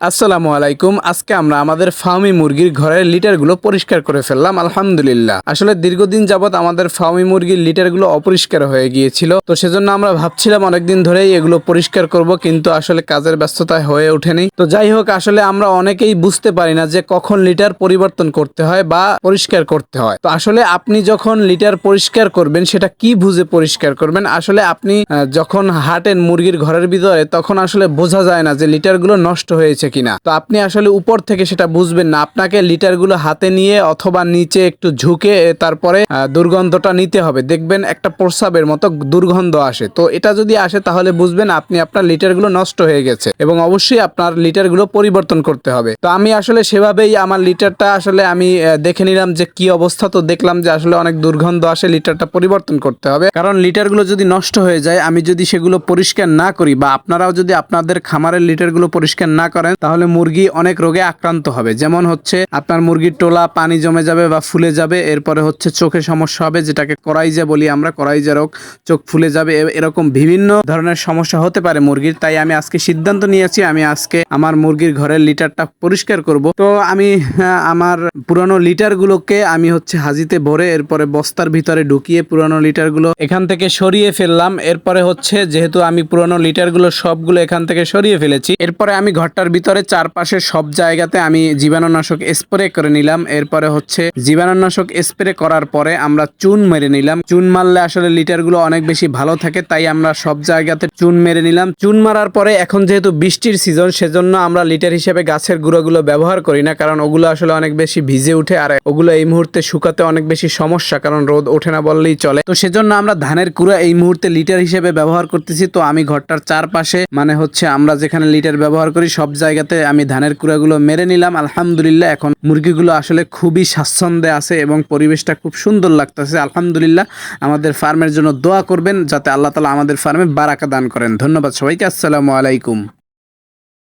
আসসালামু আলাইকুম। আজকে আমরা আমাদের ফার্মি মুরগির ঘরের লিটারগুলো পরিষ্কার করে ফেললাম, আলহামদুলিল্লাহ। আসলে দীর্ঘদিন যাবত আমাদের ফার্মি মুরগির লিটারগুলো অপরিষ্কার হয়ে গিয়েছিল, তো সেজন্য আমরা ভাবছিলাম অনেকদিন ধরেই এগুলো পরিষ্কার করব, কিন্তু আসলে কাজের ব্যস্ততায় হয়ে ওঠেনি। তো যাই হোক, আসলে আমরা অনেকেই বুঝতে পারি না যে কখন লিটার পরিবর্তন করতে হয় বা পরিষ্কার করতে হয়। তো আসলে আপনি যখন লিটার পরিষ্কার করবেন, সেটা কি বুঝে পরিষ্কার করবেন? আসলে আপনি যখন হাঁটেন মুরগির ঘরের ভিতরে, তখন আসলে বোঝা যায় না যে লিটারগুলো নষ্ট হয়েছে কিনা? তো আপনি আসলে উপর থেকে সেটা বুঝবেন না। আপনাকে লিটারগুলো হাতে নিয়ে অথবা নিচে একটু ঝুঁকে তারপরে দুর্গন্ধটা নিতে হবে। দেখবেন একটা প্রস্রাবের মতো দুর্গন্ধ আসে। তো এটা যদি আসে তাহলে বুঝবেন আপনি আপনার লিটারগুলো নষ্ট হয়ে গেছে এবং অবশ্যই আপনার লিটারগুলো পরিবর্তন করতে হবে। তো আমি আসলে সেভাবেই আমার লিটারটা আসলে আমি দেখে নিলাম যে কি অবস্থা। তো দেখলাম যে আসলে অনেক দুর্গন্ধ আসে, লিটারটা পরিবর্তন করতে হবে। কারণ লিটারগুলো যদি নষ্ট হয়ে যায়, আমি যদি সেগুলো পরিষ্কার না করি বা আপনারাও যদি আপনাদের খামারের লিটারগুলো পরিষ্কার না করেন তাহলে মুরগি অনেক রোগে আক্রান্ত হবে। যেমন হচ্ছে আপনার মুরগির টোলা পানি জমে যাবে বা ফুলে যাবে এরপরে হচ্ছে চোখে সমস্যা হবে যেটাকে করাইজা বলি আমরা করাইজা রোগ চোখ ফুলে যাবে এরকম বিভিন্ন ধরনের সমস্যা হতে পারে মুরগির। তাই আমি আজকে সিদ্ধান্ত নিয়েছি আমি আজকে আমার মুরগির ঘরের লিটারটা পরিষ্কার করব। তো আমি হ্যাঁ, আমার পুরানো লিটারগুলোকে আমি হচ্ছে হাজিতে ভরে এরপরে বস্তার ভিতরে ঢুকিয়ে পুরানো লিটারগুলো এখান থেকে সরিয়ে ফেললাম। এরপরে হচ্ছে যেহেতু আমি পুরানো লিটারগুলো সবগুলো এখান থেকে সরিয়ে ফেলেছি এরপরে আমি ঘরটার ভিতরে চারপাশে সব জায়গাতে আমি জীবাণুনাশক স্প্রে করে নিলাম। এরপরে হচ্ছে জীবাণুনাশক স্প্রে করার পরে আমরা চুন মেরে নিলাম। চুন মারলে আসলে লিটারগুলো অনেক বেশি ভালো থাকে, তাই আমরা সব জায়গাতে চুন মেরে নিলাম। চুন মারার পরে এখন যেহেতু বৃষ্টির সিজন সেজন্য আমরা লিটার হিসেবে গাছের গুঁড়োগুলো ব্যবহার করি না, কারণ ওগুলো আসলে অনেক বেশি ভিজে উঠে আর ওগুলো এই মুহূর্তে শুকাতে অনেক বেশি সমস্যা, কারণ রোদ ওঠে না বললেই চলে। তো সেজন্য আমরা ধানের কুড়া এই মুহূর্তে লিটার হিসেবে ব্যবহার করতেছি। তো আমি ঘরটার চারপাশে মানে হচ্ছে আমরা যেখানে লিটার ব্যবহার করি, সব জায়গাতে আমি ধানের কুড়াগুলো মেরে নিলাম। আলহামদুলিল্লাহ, এখন মুরগিগুলো আসলে খুবই স্বাচ্ছন্দ্যে আছে এবং পরিবেশটা খুব সুন্দর লাগতেছে। আলহামদুলিল্লাহ, আমাদের ফার্মের জন্য দোয়া করবেন, যাতে আল্লাহ তালা আমাদের ফার্মে বারাকা দান করেন। ধন্যবাদ সবাইকে, আসসালামু আলাইকুম।